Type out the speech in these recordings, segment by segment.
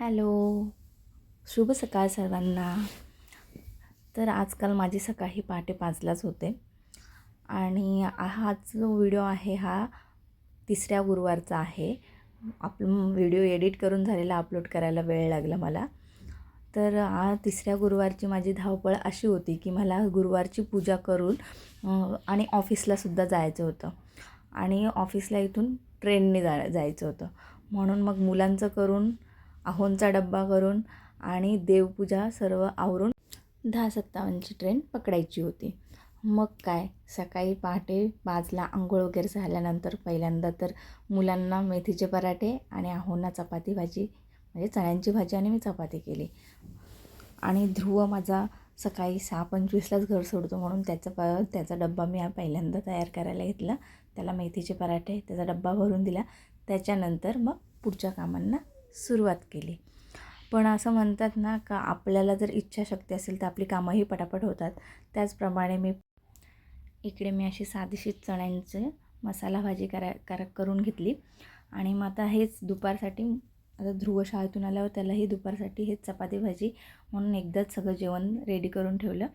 Hello. शुभ सकाळ सर्वांना. तर आजकाल माझी सकाळी पहाटे पाचलाच होते. आणि हा जो व्हिडिओ आहे हा तिसऱ्या गुरुवारचा आहे. आपलं व्हिडिओ एडिट करून झालेला अपलोड करायला वेळ लागला मला. तर आ तिसऱ्या गुरुवारची माझी धावपळ अशी होती की मला गुरुवारची पूजा करून आणि ऑफिसलासुद्धा जायचं होतं. आणि ऑफिसला इथून ट्रेनने जा जायचं होतं. म्हणून मग मुलांचं करून आहोंचा डब्बा करून आणि देवपूजा सर्व आवरून दहा सत्तावन्नची ट्रेन पकडायची होती. मग काय? सकाळी पहाटे पाचला आंघोळ वगैरे झाल्यानंतर पहिल्यांदा तर मुलांना मेथीचे पराठे आणि आहोंना चपाती भाजी म्हणजे चण्यांची भाजी आणि मी चपाती केली. आणि ध्रुव माझा सकाळी सहा पंचवीसलाच घर सोडतो म्हणून त्याचा प त्याचा डब्बा मी पहिल्यांदा तयार करायला घेतला. त्याला मेथीचे पराठे त्याचा डब्बा भरून दिला. त्याच्यानंतर मग पुढच्या कामांना सुरुवात केली. पण असं म्हणतात ना का आपल्याला जर इच्छाशक्ती असेल तर आपली कामंही पटापट होतात. त्याचप्रमाणे मी इकडे मी अशी साधीशी चण्यांचे मसाला भाजी करा करा करून घेतली. आणि मग आता हेच दुपारसाठी आता ध्रुव शाळेतून आल्यावर त्यालाही दुपारसाठी हेच चपाती भाजी म्हणून एकदाच सगळं जेवण रेडी करून ठेवलं.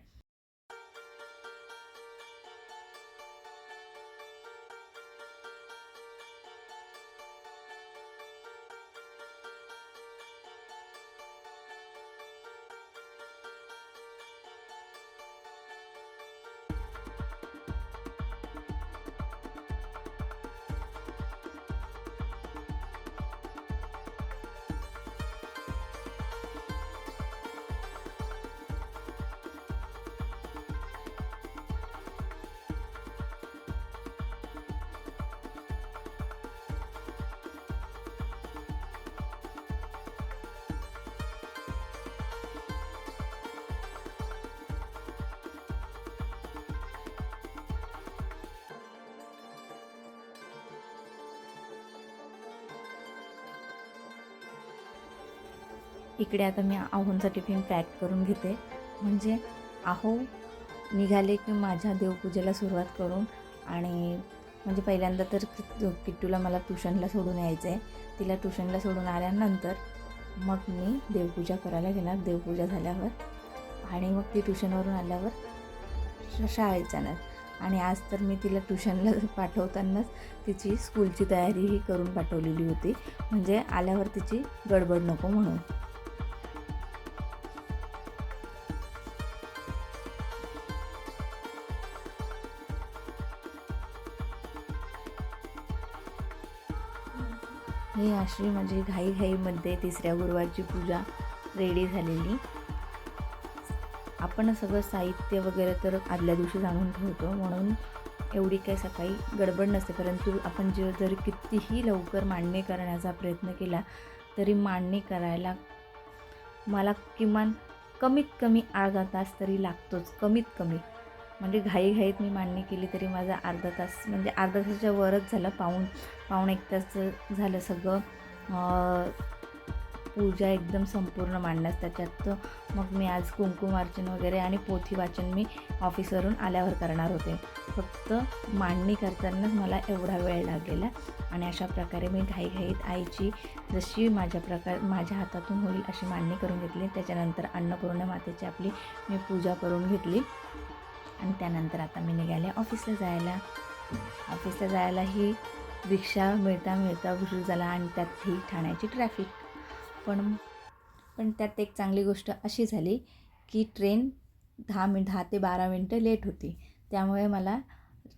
इकडे आता मी आहोंचा टिफिन पॅक करून घेते. म्हणजे आहो निघाले की माझ्या देवपूजेला सुरुवात करून आणि म्हणजे पहिल्यांदा तर किट्टूला मला ट्युशनला सोडून यायचं आहे तिला ट्युशनला सोडून आल्यानंतर मग मी देवपूजा करायला घेणार देवपूजा झाल्यावर. आणि मग ती ट्युशनवरून आल्यावर शाळेत जाणार. आणि आज तर मी तिला ट्युशनला पाठवतानाच तिची स्कूलची तयारीही करून पाठवलेली होती. म्हणजे आल्यावर तिची गडबड नको म्हणून. ही अशी माझी घाईघाईमध्ये तिसऱ्या गुरुवारची पूजा रेडी झालेली. आपण सगळं साहित्य वगैरे तर आदल्या दिवशी आणून ठेवतो म्हणून एवढी काही सकाळी गडबड नसते. परंतु आपण जे जरी कितीही लवकर मांडणी करण्याचा प्रयत्न केला तरी मांडणी करायला मला किमान कमीत कमी अर्धा तास तरी लागतोच कमीत कमी. म्हणजे घाईघाईत मी मांडणी केली तरी माझा अर्धा तास म्हणजे अर्धा तासाच्या वरच झालं पाऊण पाऊण एक तास झालं सगळं. पूजा एकदम संपूर्ण मांडण्यास त्याच्यात. मग मी आज कुंकुम अर्चन वगैरे आणि पोथी वाचन मी ऑफिसवरून आल्यावर करणार होते. फक्त मांडणी करतानाच मला एवढा वेळ लागलेला आणि अशा प्रकारे मी घाईघाईत आईची जशी माझ्या प्रकार माझ्या हातातून होईल अशी मांडणी करून घेतली. त्याच्यानंतर अन्नपूर्णा मातेची आपली मी पूजा करून घेतली. आणि त्यानंतर आता मी निघाले ऑफिसला जायला. ऑफिसला जायला ही रिक्षा मिळता मिळता उशीर झाला आणि त्यात ही ठाण्याची ट्रॅफिक पण पण त्यात एक चांगली गोष्ट अशी झाली की ट्रेन दहा मिन दहा ते बारा मिनटं लेट होती. त्यामुळे मला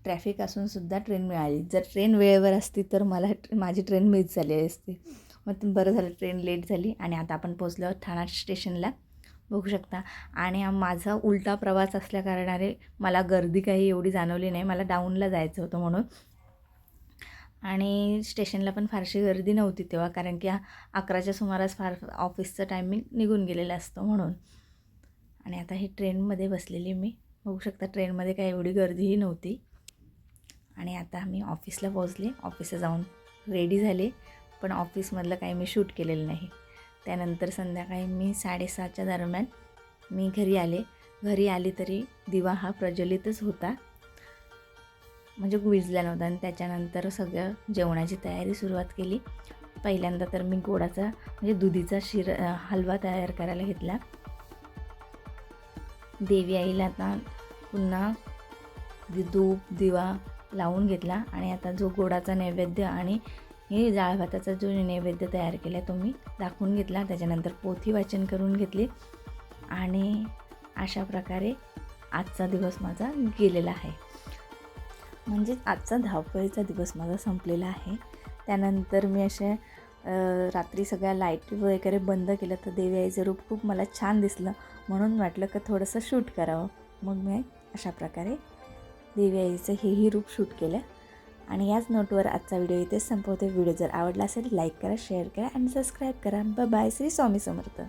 ट्रॅफिक असूनसुद्धा ट्रेन मिळाली. जर ट्रेन वेळेवर असती तर मला माझी ट्रेन मिस झाली असती. मग बरं झालं ट्रेन लेट झाली आणि आता आपण पोचलो ठाणा स्टेशनला बघू शकता. आणि माझा उलटा प्रवास असल्याकारणाने मला गर्दी काही एवढी जाणवली नाही. मला डाऊनला जायचं होतं म्हणून. आणि स्टेशनला पण फारशी गर्दी नव्हती तेव्हा कारण की अकराच्या सुमारास फार ऑफिसचं टायमिंग निघून गेलेलं असतं म्हणून. आणि आता ही ट्रेनमध्ये बसलेली मी. बघू शकता ट्रेनमध्ये काही एवढी गर्दीही नव्हती. आणि आता मी ऑफिसला पोहोचले. ऑफिसला जाऊन रेडी झाले. पण ऑफिसमधलं काही मी शूट केलेलं नाही. त्यानंतर संध्याकाळी मी साडेसहाच्या दरम्यान मी घरी आले. घरी आली तरी दिवा हा प्रज्वलितच होता. म्हणजे विजला नव्हता आणि त्याच्यानंतर सगळं जेवणाची तयारी सुरुवात केली. पहिल्यांदा तर मी गोडाचा म्हणजे दुधीचा शिर हलवा तयार करायला घेतला. देवी आईला आता पुन्हा धूप दिवा लावून घेतला आणि आता जो गोडाचा नैवेद्य आणि हे जाळ भाताचा जो नैवेद्य तयार केला तो मी दाखवून घेतला. त्याच्यानंतर पोथी वाचन करून घेतली. आणि अशा प्रकारे आजचा दिवस माझा गेलेला आहे. म्हणजेच आजचा धावपळीचा दिवस माझा संपलेला आहे. त्यानंतर मी अशा रात्री सगळ्या लाइट वगैरे बंद केलं तर देवी आईचं रूप खूप मला छान दिसलं. म्हणून वाटलं का थोडंसं शूट करावं. मग मी अशा प्रकारे देवी आईचं हेही रूप शूट केलं. आणि याच नोटवर आजचा व्हिडिओ इथेच संपवते. व्हिडिओ जर आवडला असेल लाईक करा शेअर करा आणि सबस्क्राईब करा. बाय श्री स्वामी समर्थ.